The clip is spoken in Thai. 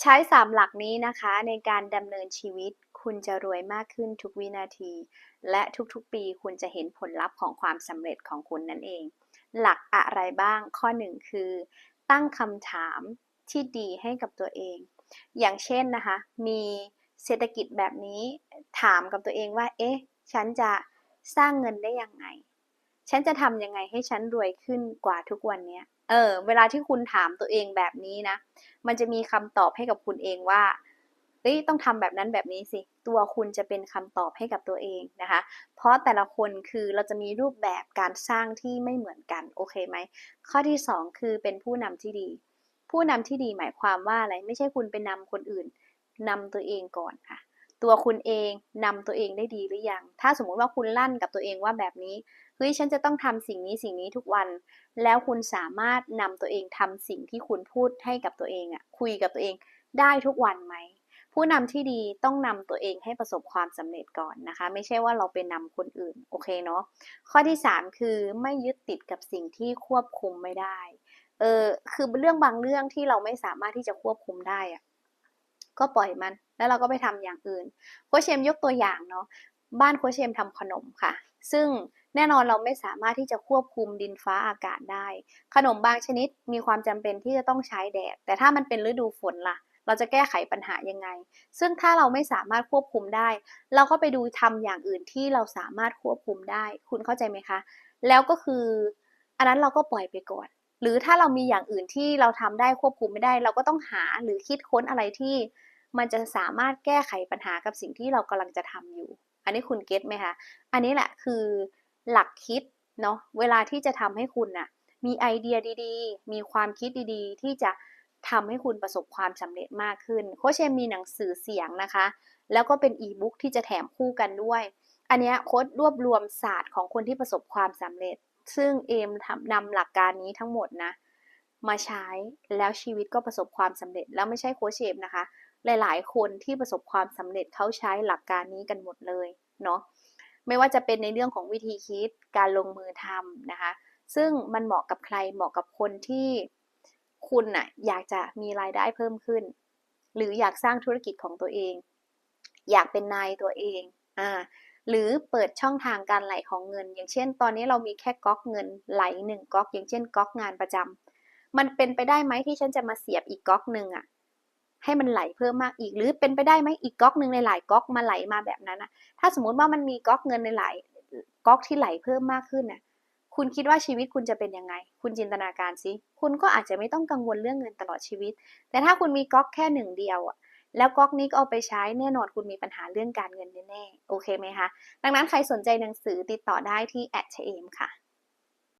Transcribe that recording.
ใช้3หลักนี้นะคะในการดำเนินชีวิตคุณจะรวยมากขึ้นทุกวินาที และทุกๆปีคุณจะเห็นผลลัพธ์ของความสำเร็จของคุณนั่นเอง หลักอะไรบ้างข้อ1คือ ตั้งคำถามที่ดีให้กับตัวเอง อย่างเช่นนะคะ มีเศรษฐกิจแบบนี้ถามกับตัวเองว่า เอ๊ะ ฉันจะสร้างเงินได้ยังไง ฉันจะทำยังไงให้ฉันรวยขึ้นกว่าทุกวันเนี้ย เออ เวลาที่คุณถามตัวเองแบบนี้นะ มันจะมีคำตอบให้กับคุณเองว่าเฮ้ยต้องทำแบบนั้นแบบนี้สิ ตัวคุณจะเป็นคำตอบให้กับตัวเองนะคะ เพราะแต่ละคนคือเราจะมีรูปแบบการสร้างที่ไม่เหมือนกัน โอเคไหม ข้อที่ 2 คือเป็นผู้นำที่ดี ผู้นำที่ดีหมายความว่าอะไร ไม่ใช่คุณไปนำคนอื่นนำตัวเองก่อนค่ะตัวคุณเองนำตัวเองได้ดีหรือยัง ถ้าสมมุติว่าคุณลั่นกับตัวเองว่าแบบนี้ เฮ้ยฉันจะต้องทำสิ่งนี้สิ่งนี้ทุกวัน แล้วคุณสามารถนำตัวเองทำสิ่งที่คุณพูดให้กับตัวเองอะคุยกับตัวเองได้ทุกวันไหมผู้นำที่ดีต้องนำตัวเองให้ประสบความสำเร็จก่อนนะคะ ไม่ใช่ว่าเราไปนำคนอื่นโอเคเนาะข้อที่ 3 คือไม่ยึดติดกับสิ่งที่ควบคุมไม่ได้เออคือเรื่องบางเรื่องที่เราไม่สามารถที่จะควบคุมได้อะก็ปล่อยมัน แล้วเราก็ไปทำอย่างอื่นโคชเชมยกตัวอย่างเนาะบ้านโคชเชมทำขนมค่ะ ซึ่ง แน่นอนเราไม่สามารถที่จะควบคุมดินฟ้าอากาศได้ ขนมบางชนิดมีความจำเป็นที่จะต้องใช้แดด แต่ถ้ามันเป็นฤดูฝนล่ะ เราจะแก้ไขปัญหายังไง ซึ่งถ้าเราไม่สามารถควบคุมได้ เราก็ไปดูทำอย่างอื่นที่เราสามารถควบคุมได้ คุณเข้าใจไหมคะ แล้วก็คือ อันนั้นเราก็ปล่อยไปก่อน หรือถ้าเรามีอย่างอื่นที่เราทำได้ควบคุมไม่ได้ เราก็ต้องหาหรือคิดค้นอะไรที่ มันจะสามารถแก้ไขปัญหากับสิ่งที่เรากำลังจะทำอยู่ อันนี้คุณเก็ตไหมคะ อันนี้แหละคือ หลักคิดเนาะเวลาที่จะทำให้คุณน่ะมีไอเดียดีๆ มีความคิดดีๆ ที่จะทำให้คุณประสบความสำเร็จมากขึ้น โคชเชมมีหนังสือเสียงนะคะ แล้วก็เป็นอีบุ๊กที่จะแถมคู่กันด้วย อันนี้โค้ดรวบรวมศาสตร์ของคนที่ประสบความสำเร็จ ซึ่งเอมนำหลักการนี้ทั้งหมดนะ มาใช้แล้วชีวิตก็ประสบความสำเร็จ แล้วไม่ใช่โคชเชมนะคะ หลายๆ คนที่ประสบความสำเร็จเขาใช้หลักการนี้กันหมดเลยเนาะ ไม่ว่าจะเป็นในเรื่องของวิธีคิดการลงมือทำนะคะ ซึ่งมันเหมาะกับใครเหมาะกับคนที่คุณน่ะอยากจะมีรายได้เพิ่มขึ้น หรืออยากสร้างธุรกิจของตัวเอง อยากเป็นนายตัวเองอ่าหรือเปิดช่องทางการไหลของเงิน อย่างเช่น ตอนนี้เรามีแค่ก๊อกเงินไหลหนึ่งก๊อก อย่างเช่นก๊อกงานประจำมันเป็นไปได้ไหมที่ฉันจะมาเสียบอีกก๊อกหนึ่งอะ ให้มันไหลเพิ่มมากอีก หรือเป็นไปได้ไหมอีกก๊อกหนึ่งในหลายก๊อกมาไหลมาแบบนั้นนะถ้าสมมุติว่ามันมีก๊อกเงินในหลายก๊อกที่ไหลเพิ่มมากขึ้นน่ะคุณคิดว่าชีวิตคุณจะเป็นยังไง คุณจินตนาการสิคุณก็อาจจะไม่ต้องกังวลเรื่องเงินตลอดชีวิต แต่ถ้าคุณมีก๊อกแค่หนึ่งเดียวอะแล้วก๊อกนี้ก็เอาไปใช้แน่นอนคุณมีปัญหาเรื่องการเงินแน่ๆโอเคไหมคะดังนั้นใครสนใจหนังสือติดต่อได้ที่แอดเชมค่ะ